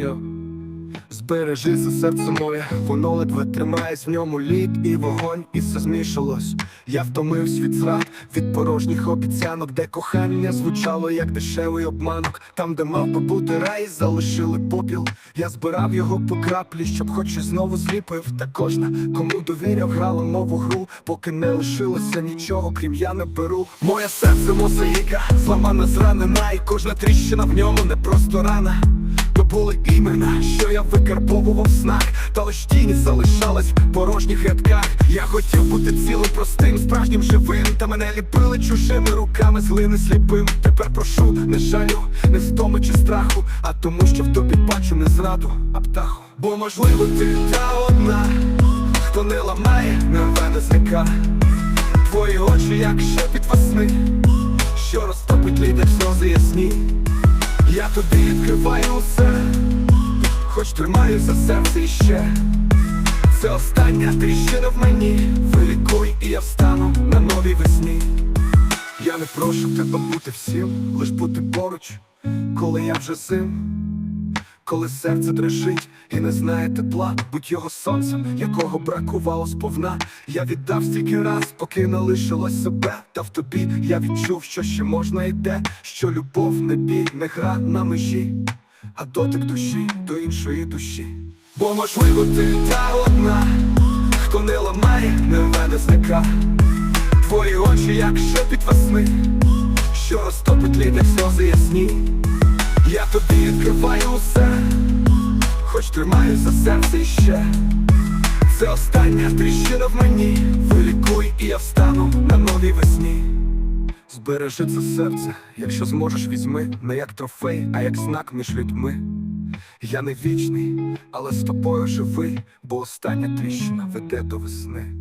Йо. Збережи це серце моє, воно ледве тримається в ньому лід і вогонь, і все змішалось. Я втомився від зрад, від порожніх обіцянок, де кохання звучало як дешевий обманок. Там, де мав би бути рай, залишили попіл. Я збирав його по краплі, щоб хоч щось знову зліпив. Та кожна, кому довіряв, грала нову гру, поки не лишилося нічого, крім я не беру. Моє серце мозаїка, зламана, зранена, і кожна тріщина в ньому не просто рана. Були імена, що я викарбовував снах, та лиш тіні залишалась в порожніх рядках. Я хотів бути цілим, простим, справжнім живим. Та мене ліпили чужими руками з глини сліпим. Тепер прошу, не жалю, не втоми чи страху, а тому, що в тобі бачу не зраду, а птаху. Бо можливо ти та одна, хто не ламає, не зліка. Твої очі, як шепіт весни, що розтопить як сльози ясні. Я тобі відкриваю усе, хоч тримаю за серце іще. Це остання тріщина в мені. Вилікуй, і я встану на новій весні. Я не прошу тебе бути всім, лиш бути поруч, коли я вже зим. Коли серце дрижить і не знає тепла, будь його сонцем, якого бракувало сповна. Я віддав стільки раз, поки не лишилось себе. Та в тобі я відчув, що ще можна йде, що любов не біль, не гра на межі, а дотик душі до іншої душі. Бо можливо ти та одна, хто не ламає, не рве, не зника. Твої очі, як шепіт весни, що розтопить лід, як сльози ясні. Я тобі відкриваю усе, хоч тримаю за серце іще. Це остання тріщина в мені. Вилікуй, Збережи це серце, якщо зможеш, візьми не як трофей, а як знак між людьми. Я не вічний, але з тобою живий, бо остання тріщина веде до весни.